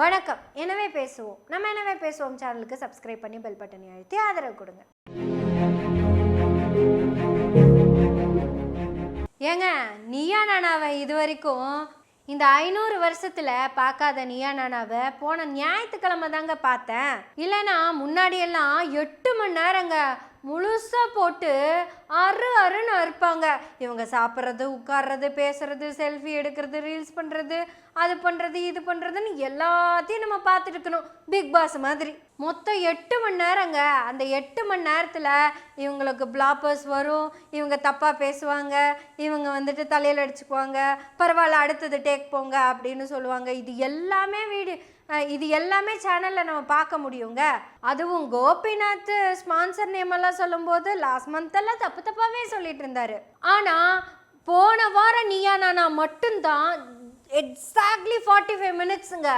வணக்கம். எனவே பேசுவோம். நம்ம எனவே பேசுவோம். சேனலுக்கு சப்ஸ்கிரைப் பண்ணி பெல் பட்டனை அழுத்தி ஆதரவு கொடுங்க. ஏங்க நீயா நானாவை இது வரைக்கும் இந்த ஐநூறு வருஷத்தில் பார்க்காத நீயா நானாவை போன ஞாயிற்றுக்கிழமை தாங்க பார்த்தேன். இல்லைன்னா முன்னாடியெல்லாம் எட்டு மணி நேரங்க முழுசாக போட்டு அரு அருன்னு அறுப்பாங்க. இவங்க சாப்பிட்றது உட்கார்றது பேசுறது செல்ஃபி எடுக்கிறது ரீல்ஸ் பண்ணுறது அது பண்ணுறது இது பண்ணுறதுன்னு எல்லாத்தையும் நம்ம பார்த்துட்டு இருக்கணும் பிக் பாஸ் மாதிரி. மொத்தம் எட்டு மணி நேரங்க. அந்த எட்டு மணி நேரத்தில் இவங்களுக்கு பிளாப்பர்ஸ் வரும். இவங்க தப்பாக பேசுவாங்க. இவங்க வந்துட்டு தலையில் அடிச்சுக்குவாங்க. பரவாயில்ல அடுத்தது டேக் போங்க அப்படின்னு சொல்லுவாங்க. இது எல்லாமே வீடு. இது எல்லாமே சேனலில் நம்ம பார்க்க முடியுங்க. அதுவும் கோபிநாத் ஸ்பான்சர் நேம் எல்லாம் சொல்லும்போது லாஸ்ட் மந்த் எல்லாம் தப்பு தப்பாகவே சொல்லிட்டு இருந்தாரு. ஆனால் போன வாரம் நீயா நானா மட்டும்தான் எக்ஸாக்ட்லி ஃபார்ட்டி ஃபைவ் மினிட்ஸுங்க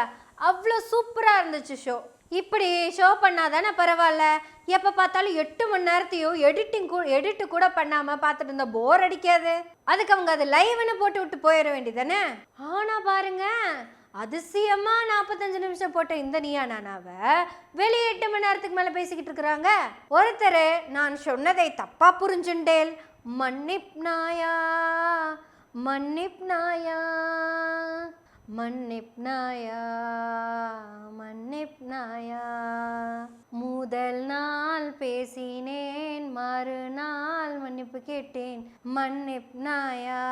அவ்வளோ சூப்பராக இருந்துச்சு ஷோ இப்படி ஷோ பண்ணாதானே பரவாயில்ல. எப்போ பார்த்தாலும் எட்டு மணி நேரத்தையும் எடிட்டிங் கூட எடிட்டு கூட பண்ணாமல் பார்த்துட்டு இருந்தா போர் அடிக்காது. அதுக்கு அவங்க அது லைவ்னு போட்டு விட்டு போயிட வேண்டியதானே ஆனால் பாருங்க அதிசயமா நாற்பத்தஞ்சு நிமிஷம் போட்ட இந்த நீயா நானாவை வெளியே எட்டு மணி நேரத்துக்கு மேலே பேசிக்கிட்டு இருக்கிறாங்க. ஒருத்தர் நான் சொன்னதை தப்பாக புரிஞ்சுண்டேல். மன்னிப் நாயா மன்னிப் நாயா மன்னிப் நாயா மன்னிப் நாயா. முதல் நாள் பேசினேன் மறுநாள் மன்னிப்பு கேட்டேன். மன்னிப் நாயா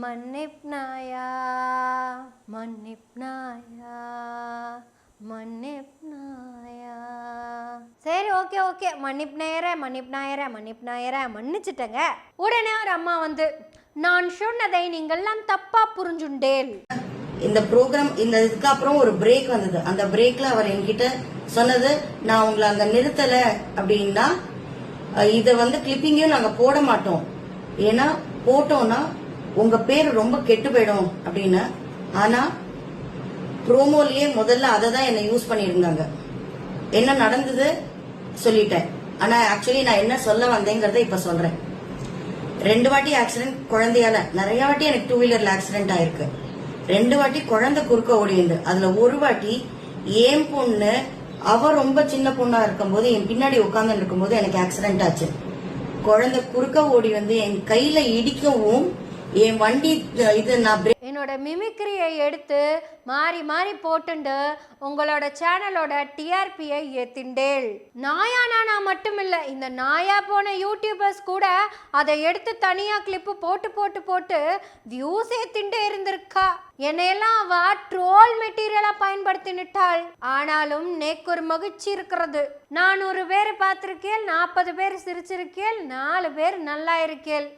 மன்னிப் நாயா மன்னிப் நாயா மன்னிப் நாயா சரி ஓகே ஓகே. மன்னிப் நாயர மன்னிப் நாயர மன்னிப் நாயர மன்னிச்சிட்டங்க. உடனே ஒரு அம்மா வந்து நான் சொன்னதை நீங்கள்லாம் தப்பா புரிஞ்சுண்டேல். இந்த ப்ரோக்ராம் இந்த இதுக்கு அப்புறம் ஒரு பிரேக் வந்தது. அந்த பிரேக்ல அவர் என்கிட்ட சொன்னது நான் உங்களை அங்க நிறுத்தல அப்படின்னா இதை வந்து கிளிப்பிங்கும் நாங்க போட மாட்டோம். ஏன்னா போட்டோம்னா உங்க பேர் ரொம்ப கெட்டு போயிடும் அப்படின்னு. ஆனா ப்ரோமோலயே முதல்ல அதை தான் என்ன யூஸ் பண்ணியிருந்தாங்க. என்ன நடந்தது சொல்லிட்டேன். ஆனா ஆக்சுவலி நான் என்ன சொல்ல வந்தேங்கிறத இப்ப சொல்றேன். ரெண்டு வாட்டி ஆக்சிடென்ட் குழந்தையால. நிறைய வாட்டி எனக்கு டூ வீலர்ல ஆக்சிடென்ட் ஆயிருக்கு. ரெண்டு வாட்டி குழந்தை குறுக்க ஓடிந்து அதுல ஒரு வாட்டி ஏன் பொண்ணு அவ ரொம்ப சின்ன பொண்ணா இருக்கும்போது என் பின்னாடி உட்கார்ந்து இருக்கும்போது எனக்கு ஆக்சிடென்ட் ஆச்சு. குழந்தை குறுக்க ஓடி வந்து என் கையில இடிக்கவும் என் வண்டி இது நான் என்னோட மிமிக்ரியை எடுத்து மாறி மாறி போட்டுண்டு உங்களோட சேனலோட டிஆர்பியை ஏத்திண்டேள். நாயா நானா மட்டும் இல்லை இந்த நாயா போன யூடியூபர்ஸ் கூட அதை எடுத்து தனியா கிளிப்பு போட்டு போட்டு போட்டு வியூஸ் ஏத்திண்டே இருந்திருக்கா. என்னையெல்லாம் அவ ட்ரோல் மெட்டீரியலா பயன்படுத்தினுட்டாள். ஆனாலும் நேக்கு ஒரு மகிழ்ச்சி இருக்கிறது. நான் ஒரு பேர் பார்த்திருக்கேன் நாற்பது பேர் சிரிச்சிருக்கேன் நாலு பேர் நல்லா இருக்கேன்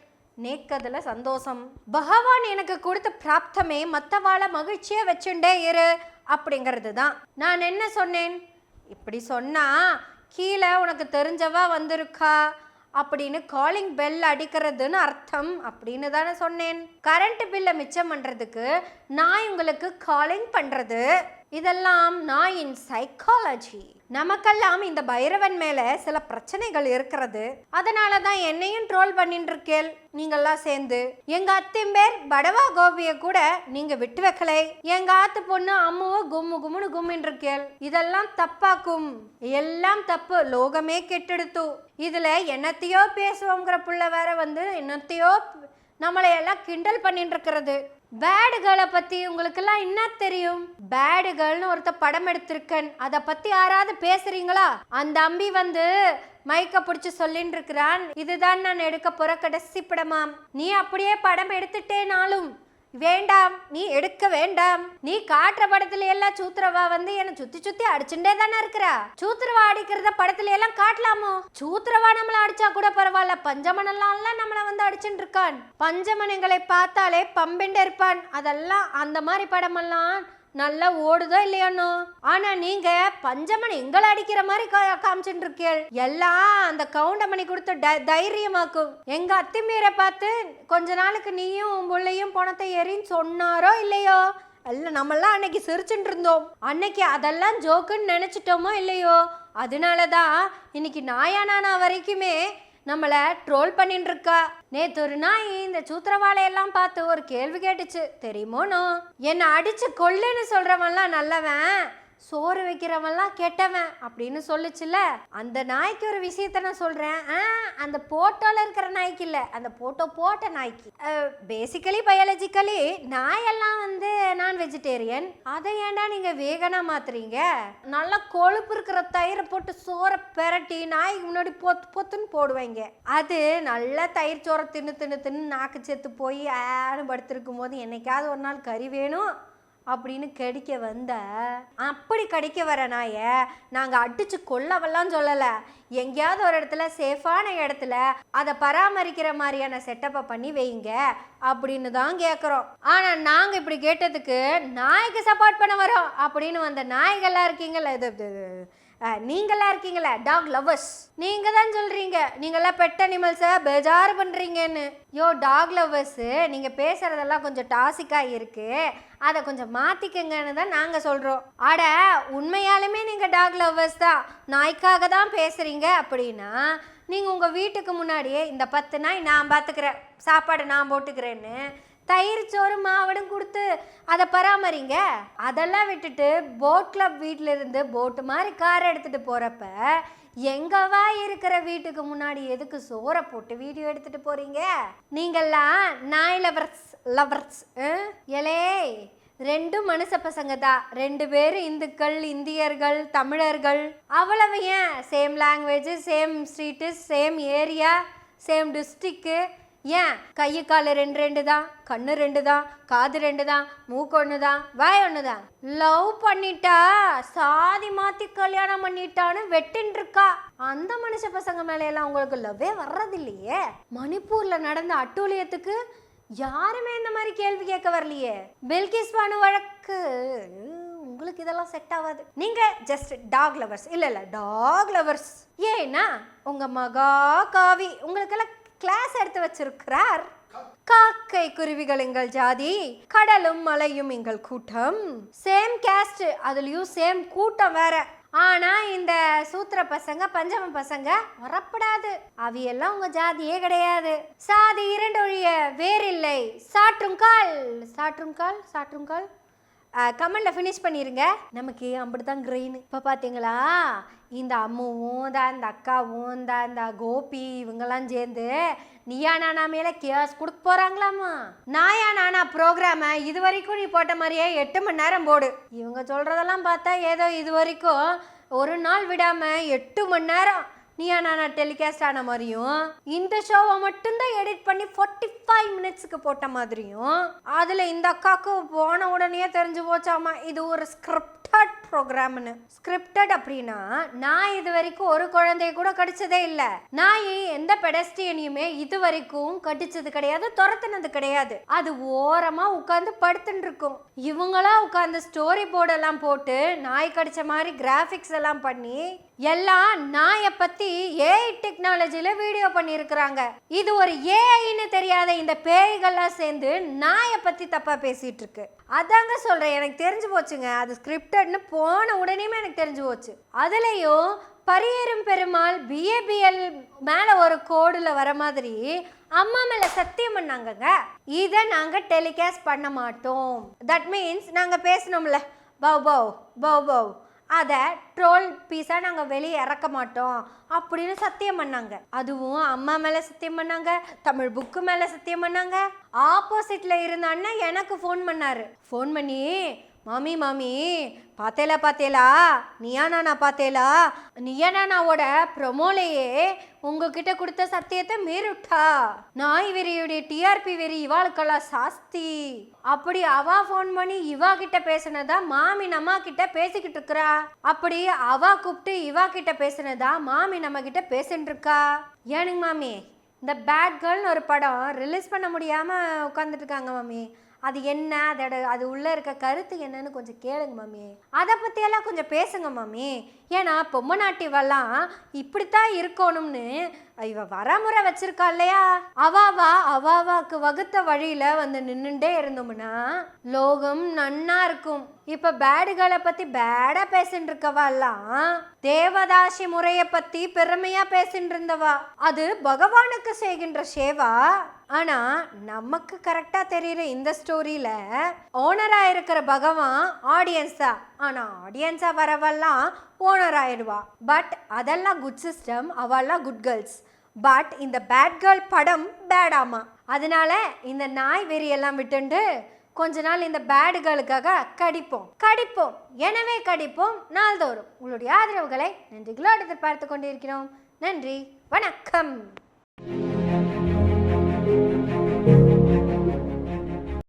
நேக்கதில் சந்தோஷம். பகவான் எனக்கு கொடுத்த பிராப்தமே மற்றவாழ மகிழ்ச்சியை வச்சுண்டே இரு அப்படிங்கிறது தான். நான் என்ன சொன்னேன்? இப்படி சொன்னால் கீழே உனக்கு தெரிஞ்சவா வந்திருக்கா? அப்படின்னு காலிங் பெல் அடிக்கிறதுன்னு அர்த்தம் அப்படின்னு தானே சொன்னேன். கரண்ட் பில்லை மிச்சம் பண்ணுறதுக்கு நான் உங்களுக்கு காலிங் பண்ணுறது இதெல்லாம் நாயின் சைக்காலஜி நமக்கெல்லாம் இந்த பைரவன் மேல சில பிரச்சனைகள் இருக்கிறது. அதனால தான் என்னையும் ட்ரோல் பண்ணிட்டு இருக்கேள் நீங்கெல்லாம் சேர்ந்து. எங்க அத்தையும் பேர் படவா கோபிய கூட நீங்க விட்டு வைக்கலை. எங்க ஆத்து பொண்ணு அம்முவோ கும்மு கும்முன்னு கும்மின்னு இருக்கேள் இதெல்லாம் தப்பாக்கும். எல்லாம் தப்பு. லோகமே கெட்டெடுத்து. இதுல என்னத்தையோ பேசுவோங்கிற புள்ள வேற வந்து என்னத்தையோ நம்மளையெல்லாம் கிண்டல் பண்ணிட்டு இருக்கிறது பேடுகளை பற்றி பத்தி உங்களுக்கெல்லாம் என்ன தெரியும்? பேடுகள்னு ஒருத்த படம் எடுத்திருக்கேன். அதை பத்தி யாராவது பேசுறீங்களா? அந்த அம்பி வந்து மைக்க பிடிச்சி சொல்லின்னு இருக்கிறான் இதுதான் நான் எடுக்க போற கடைசி படமாம். நீ அப்படியே படம் எடுத்துட்டேனாலும். வேண்டாம் நீ எடுக்க வேண்டாம். நீ காட்டுற படத்துல எல்லாம் சூத்திரவா வந்து என்ன சுத்தி சுத்தி அடிச்சுட்டே தானே இருக்கிறா? சூத்திரவா அடிக்கிறத படத்துல எல்லாம் காட்டலாமோ? சூத்திரவா நம்மள அடிச்சா கூட பரவாயில்ல. பஞ்சமனெல்லாம் நம்மள வந்து அடிச்சுட்டு இருக்கான் பஞ்சமனங்களை பார்த்தாலே பம்பிண்டே இருப்பான். அதெல்லாம் அந்த மாதிரி படமெல்லாம் நல்லா ஓடுதோ இல்லையானோ ஆனா நீங்க பஞ்சமணி எங்களை அடிக்கிற மாதிரி கா- காமிச்சுட்டு இருக்கீள் எல்லாம் அந்த கவுண்டமணி கொடுத்த ட- தைரியமாக்கும். எங்க அத்திமீரை பார்த்து கொஞ்ச நாளுக்கு நீயும் உன் பிள்ளையும் பணத்தை ஏறின்னு சொன்னாரோ இல்லையோ? அல்ல நம்மெல்லாம் அன்னைக்கு சிரிச்சுட்டு இருந்தோம் அன்னைக்கு அதெல்லாம் ஜோக்குன்னு நினைச்சிட்டோமோ இல்லையோ? அதனால தான் இன்னைக்கு நாயா நானா வரைக்குமே நம்மளை ட்ரோல் பண்ணிட்டு இருக்கா நேத்து ஒரு நாய் இந்த சூத்திரவாளையெல்லாம் பார்த்து ஒரு கேள்வி கேட்டுச்சு. தெரியுமோனோ என்னை அடிச்சு கொல்லுன்னு சொல்றவன்லாம் நல்லவன். சோறு வைக்கிறவன்லாம் கெட்டவன் அப்படின்னு சொல்லுச்சுல அந்த நாய்க்கு ஒரு விஷயத்த நான் சொல்கிறேன் ஆ, அந்த போட்டோவில் இருக்கிற நாய்க்கு இல்லை. அந்த போட்டோ போட்ட நாய்க்கு. பேசிக்கலி பயாலஜிக்கலி நாயெல்லாம் வந்து நான் வெஜிடேரியன் அதை ஏன்டா நீங்கள் வேகனாக மாத்துறீங்க? நல்லா கொழுப்பு இருக்கிற தயிரை போட்டு சோறை பெரட்டி நாய்க்கு முன்னாடி பொத்து பொத்துன்னு போடுவாங்க. அது நல்லா தயிர் சோறை தின்னு தின்னு தின்னு நாக்கு செத்து போய் ஆடு படுத்திருக்கும் போது என்னைக்காவது ஒரு நாள் கறி வேணும். அப்படின்னு கிடைக்க வந்த அப்படி கிடைக்க வர நாயை நாங்கள் அடித்து கொல்லவெல்லாம் சொல்லலை. எங்கேயாவது ஒரு இடத்துல சேஃபான இடத்துல அதை பராமரிக்கிற மாதிரியான செட்டப்பை பண்ணி வைங்க அப்படின்னு தான் கேட்குறோம் ஆனால் நாங்கள் இப்படி கேட்டதுக்கு நாய்க்கு சப்போர்ட் பண்ண வரோம் அப்படின்னு வந்த நாய்கள்லாம் இருக்கீங்களா இது இது- நீங்களாம் இருக்கீங்களே டாக் லவ்வர்ஸ் நீங்க தான் சொல்றீங்க நீங்களாம் பெட் அனிமல்ஸை பெஜார் பண்றீங்கன்னு. யோ டாக் லவ்வர்ஸு நீங்க பேசுறதெல்லாம் கொஞ்சம் டாசிக்காக இருக்கு. அதை கொஞ்சம் மாத்திக்கங்கன்னு தான் நாங்கள் சொல்கிறோம் அட உண்மையாலுமே நீங்கள் டாக் லவ்வர்ஸ் தான். நாய்க்காக தான் பேசுறீங்க அப்படின்னா நீங்கள் உங்கள் வீட்டுக்கு முன்னாடியே இந்த பத்து நாய் நான் பார்த்துக்கிறேன் சாப்பாடு நான் போட்டுக்கிறேன்னு தயிர் சோறு மாவடும் கொடுத்து அதை பராமரிங்க. அதெல்லாம் விட்டுட்டு போட் கிளப் வீட்டிலிருந்து போட்டு மாதிரி கார் எடுத்துகிட்டு போகிறப்ப எங்கவா இருக்கிற வீட்டுக்கு முன்னாடி எதுக்கு சோறை போட்டு வீடியோ எடுத்துகிட்டு போகிறீங்க நீங்கள்லாம் நாய் லவர்ஸ் லவர்ஸ் எலே ரெண்டும் மனுஷ பசங்க தான். ரெண்டு பேரும் இந்துக்கள் இந்தியர்கள் தமிழர்கள். அவ்வளவு ஏன்? Same language same street same area same district ஏன்? கையு கால் ரெண்டு ரெண்டு தான் கண்ணு ரெண்டு தான் காது ரெண்டு தான் மூக்கு ஒன்று தான் வாய் ஒன்று தான் லவ் பண்ணிட்டா சாதி மாத்தி கல்யாணம் பண்ணிட்டான்னு வெட்டின்னு இருக்கா அந்த மனுஷ பசங்க மேலையெல்லாம் உங்களுக்கு லவ்வே வர்றதில்லையே. மணிப்பூர்ல நடந்த அட்டூழியத்துக்கு யாருமே இந்த மாதிரி கேள்வி கேட்க வரலையே. பில்கிஸ் பானு வழக்கு. உங்களுக்கு இதெல்லாம் செட் ஆகாது நீங்க ஜஸ்ட் டாக் லவர்ஸ் இல்ல இல்ல டாக் லவர்ஸ் ஏன்னா உங்க மகா காவி உங்களுக்கெல்லாம் கிளாஸ் எடுத்து வச்சிருக்கிறார். காக்கை குருவிகள் எங்கள் ஜாதி கடலும் மலையும் எங்கள் கூட்டம். சேம் கேஸ்ட் அதுலயும் சேம் கூட்டம் வேற. ஆனா இந்த சூத்திர பசங்க பஞ்சம பசங்க வரப்படாது. அவையெல்லாம் உங்க ஜாதியே கிடையாது. சாதி இரண்டொழிய வேறில்லை. சாற்றுங்கால் சாற்றுங்கால் சாற்றுங்கால் கமெண்டில் ஃபினிஷ் பண்ணிடுங்க நமக்கு அப்படி தான் கிரெயின் இப்போ பார்த்தீங்களா இந்த அம்முவும் தான் இந்த அக்காவும் தான் இந்த கோபி இவங்கெல்லாம் சேர்ந்து நீயா நானா மேலே கேஸ் கொடுக்க போறாங்களாமா நாயா நானா ப்ரோக்ராமை இது வரைக்கும் நீ போட்ட மாதிரியே எட்டு மணி நேரம் போடு. இவங்க சொல்கிறதெல்லாம் பார்த்தா ஏதோ இது வரைக்கும் ஒரு நாள் விடாமல் எட்டு மணி நேரம் நீயா நானா டெலிகாஸ்ட் ஆன மாதிரியும் இந்த ஷோவை மட்டும்தான் எடிட் பண்ணி ஃபார்ட்டி ஃபைவ் மினிட்ஸ்க்கு போட்ட மாதிரியும் அதில் இந்த அக்காவுக்கு போன உடனே தெரிஞ்சு போச்சாமா இது ஒரு ஸ்கிரிப்டட் ப்ரோக்ராம்னு ஸ்கிரிப்டட் அப்படின்னா நான் இது வரைக்கும் ஒரு குழந்தைய கூட கடிச்சதே இல்லை. நாய் எந்த பெடஸ்டியனையுமே இது வரைக்கும் கடிச்சது கிடையாது துரத்துனது கிடையாது. அது ஓரமா உட்காந்து படுத்துட்டு இருக்கும். இவங்களா உட்காந்து ஸ்டோரி போர்டெல்லாம் போட்டு நாய் கடிச்ச மாதிரி கிராஃபிக்ஸ் எல்லாம் பண்ணி எல்லாம் நாயை பற்றி ஏஐ டெக்னாலஜியில் வீடியோ பண்ணியிருக்கிறாங்க. இது ஒரு ஏஐன்னு தெரியாத இந்த பேய்கள்லாம் சேர்ந்து நாயை பற்றி தப்பாக பேசிகிட்டு இருக்கு அதாங்க சொல்கிறேன் எனக்கு தெரிஞ்சு போச்சுங்க. அது ஸ்கிரிப்டட்னு போன உடனேயுமே எனக்கு தெரிஞ்சு போச்சு. அதுலேயும் பரியேறும் பெருமாள் பிஏபிஎல் மேலே ஒரு கோடில் வர மாதிரி அம்மா மேல சத்தியம் பண்ணாங்கங்க. இதை நாங்கள் டெலிகாஸ்ட் பண்ண மாட்டோம். தட் மீன்ஸ் நாங்கள் பேசணும்ல. பவ் பவ் பவ் பவ். அதை ட்ரோல் பீஸாக நாங்கள் வெளியே இறக்க மாட்டோம் அப்படின்னு சத்தியம் பண்ணாங்க. அதுவும் அம்மா மேலே சத்தியம் பண்ணாங்க தமிழ் புக்கு மேலே சத்தியம் பண்ணாங்க. ஆப்போசிட்டில் இருந்த அண்ணன் எனக்கு ஃபோன் பண்ணார். ஃபோன் பண்ணி மாமி மாமி பார்த்தேலா பார்த்தேலா நீயா நானா பார்த்தேலா நீயா நானாவோட ப்ரொமோலையே உங்ககிட்ட கொடுத்த சத்தியத்தை மீறிட்டா. நாய் வெறியுடைய டிஆர்பி வெறி இவாளுக்கெல்லாம் சாஸ்தி. அப்படி அவா ஃபோன் பண்ணி இவா கிட்ட பேசுனதா மாமி நம்ம கிட்ட பேசிக்கிட்டு இருக்கிறா? அப்படி அவா கூப்பிட்டு இவா கிட்ட பேசுனதா மாமி நம்ம கிட்ட பேசின்னு இருக்கா? ஏனுங்க மாமி இந்த பேட் கேர்ள்னு ஒரு படம் ரிலீஸ் பண்ண முடியாமல் உட்காந்துட்டு இருக்காங்க மாமி. அது என்ன? அதோட அது உள்ளே இருக்க கருத்து என்னன்னு கொஞ்சம் கேளுங்க மாமி. அதை பற்றியெல்லாம் கொஞ்சம் பேசுங்க மாமி. ஏன்னா பொம்மை நாட்டிவெல்லாம் இப்படித்தான் இருக்கணும்னு இவ வரமுறை வச்சிருக்கா இல்லையா? அவாவா அவாவாக்கு வகுத்த வழியில் வந்து நின்றுண்டே இருந்தோம்னா லோகம் நன்னா இருக்கும். இப்போ பேடுகளை பற்றி பேடாக பேசிட்டு இருக்கவாலாம் தேவதாசி முறையை பற்றி பெருமையாக பேசின்னு இருந்தவா அது பகவானுக்கு செய்கின்ற சேவா? ஆனால் நமக்கு கரெக்டாக தெரியுற இந்த ஸ்டோரியில் ஓனராக இருக்கிற பகவான் ஆடியன்ஸா ஆனால் ஆடியன்ஸாக வரவெல்லாம் ஓனர் ஆயிடுவா. பட் அதெல்லாம் குட் சிஸ்டம் அவெல்லாம் குட் கேர்ள்ஸ் பட் இந்த பேட் கேர்ள் படம் பேடாமா அதனால இந்த நாய் வெறியெல்லாம் விட்டுண்டு கொஞ்ச நாள் இந்த பேடுகளுக்காக கடிப்போம். கடிப்போம். எனவே கடிப்போம் நாள்தோறும். உங்களுடைய ஆதரவுகளை நன்றிகளோடு எதிர்பார்த்து கொண்டிருக்கிறோம். நன்றி. வணக்கம்.